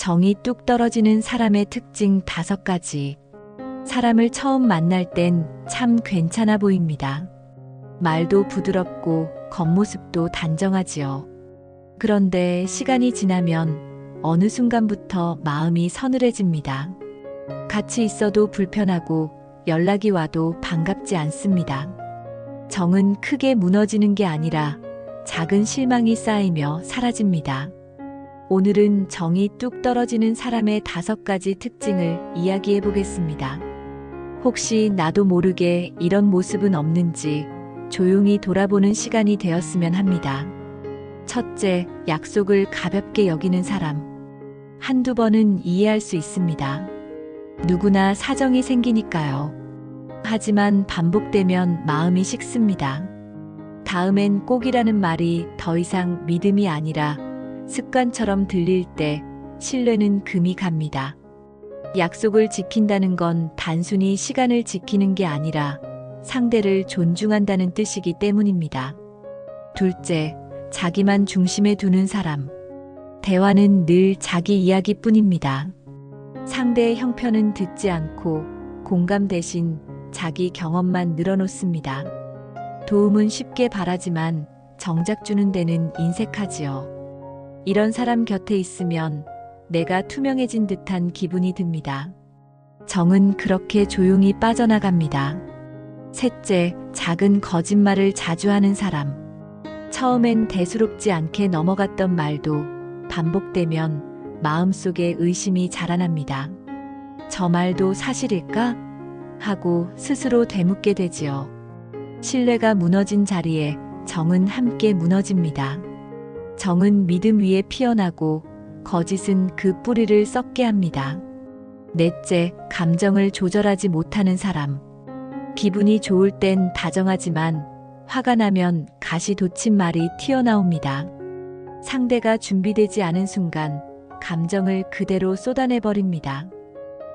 정이 뚝 떨어지는 사람의 특징 다섯 가지. 사람을 처음 만날 땐 참 괜찮아 보입니다. 말도 부드럽고 겉모습도 단정하지요. 그런데 시간이 지나면 어느 순간부터 마음이 서늘해집니다. 같이 있어도 불편하고 연락이 와도 반갑지 않습니다. 정은 크게 무너지는 게 아니라 작은 실망이 쌓이며 사라집니다. 오늘은 정이 뚝 떨어지는 사람의 다섯 가지 특징을 이야기해 보겠습니다. 혹시 나도 모르게 이런 모습은 없는지 조용히 돌아보는 시간이 되었으면 합니다. 첫째, 약속을 가볍게 여기는 사람. 한두 번은 이해할 수 있습니다. 누구나 사정이 생기니까요. 하지만 반복되면 마음이 식습니다. 다음엔 꼭이라는 말이 더 이상 믿음이 아니라 습관처럼 들릴 때 신뢰는 금이 갑니다. 약속을 지킨다는 건 단순히 시간을 지키는 게 아니라 상대를 존중한다는 뜻이기 때문입니다. 둘째, 자기만 중심에 두는 사람. 대화는 늘 자기 이야기뿐입니다. 상대의 형편은 듣지 않고 공감 대신 자기 경험만 늘어놓습니다. 도움은 쉽게 바라지만 정작 주는 데는 인색하지요. 이런 사람 곁에 있으면 내가 투명해진 듯한 기분이 듭니다. 정은 그렇게 조용히 빠져나갑니다. 셋째, 작은 거짓말을 자주 하는 사람. 처음엔 대수롭지 않게 넘어갔던 말도 반복되면 마음속에 의심이 자라납니다. 저 말도 사실일까? 하고 스스로 되묻게 되지요. 신뢰가 무너진 자리에 정은 함께 무너집니다. 정은 믿음 위에 피어나고 거짓은 그 뿌리를 썩게 합니다. 넷째, 감정을 조절하지 못하는 사람. 기분이 좋을 땐 다정하지만 화가 나면 가시 돋친 말이 튀어나옵니다. 상대가 준비되지 않은 순간 감정을 그대로 쏟아내버립니다.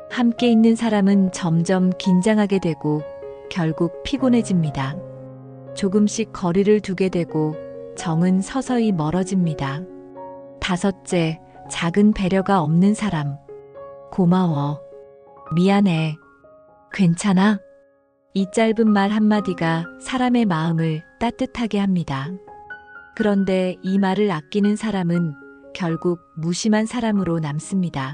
함께 있는 사람은 점점 긴장하게 되고 결국 피곤해집니다. 조금씩 거리를 두게 되고 정은 서서히 멀어집니다. 다섯째, 작은 배려가 없는 사람. 고마워. 미안해. 괜찮아? 이 짧은 말 한마디가 사람의 마음을 따뜻하게 합니다. 그런데 이 말을 아끼는 사람은 결국 무심한 사람으로 남습니다.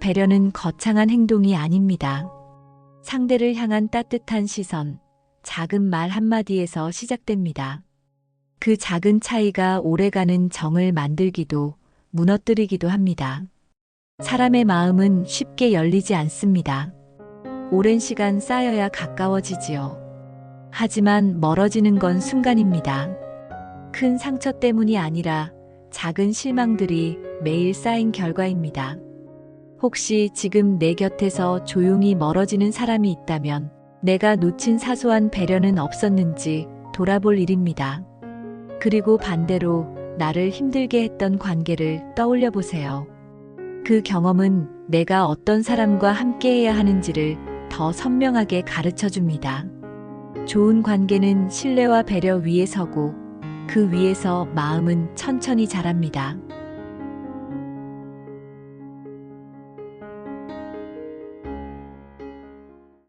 배려는 거창한 행동이 아닙니다. 상대를 향한 따뜻한 시선, 작은 말 한마디에서 시작됩니다. 그 작은 차이가 오래가는 정을 만들기도 무너뜨리기도 합니다. 사람의 마음은 쉽게 열리지 않습니다. 오랜 시간 쌓여야 가까워지지요. 하지만 멀어지는 건 순간입니다. 큰 상처 때문이 아니라 작은 실망들이 매일 쌓인 결과입니다. 혹시 지금 내 곁에서 조용히 멀어지는 사람이 있다면 내가 놓친 사소한 배려는 없었는지 돌아볼 일입니다. 그리고 반대로 나를 힘들게 했던 관계를 떠올려 보세요. 그 경험은 내가 어떤 사람과 함께해야 하는지를 더 선명하게 가르쳐 줍니다. 좋은 관계는 신뢰와 배려 위에 서고 그 위에서 마음은 천천히 자랍니다.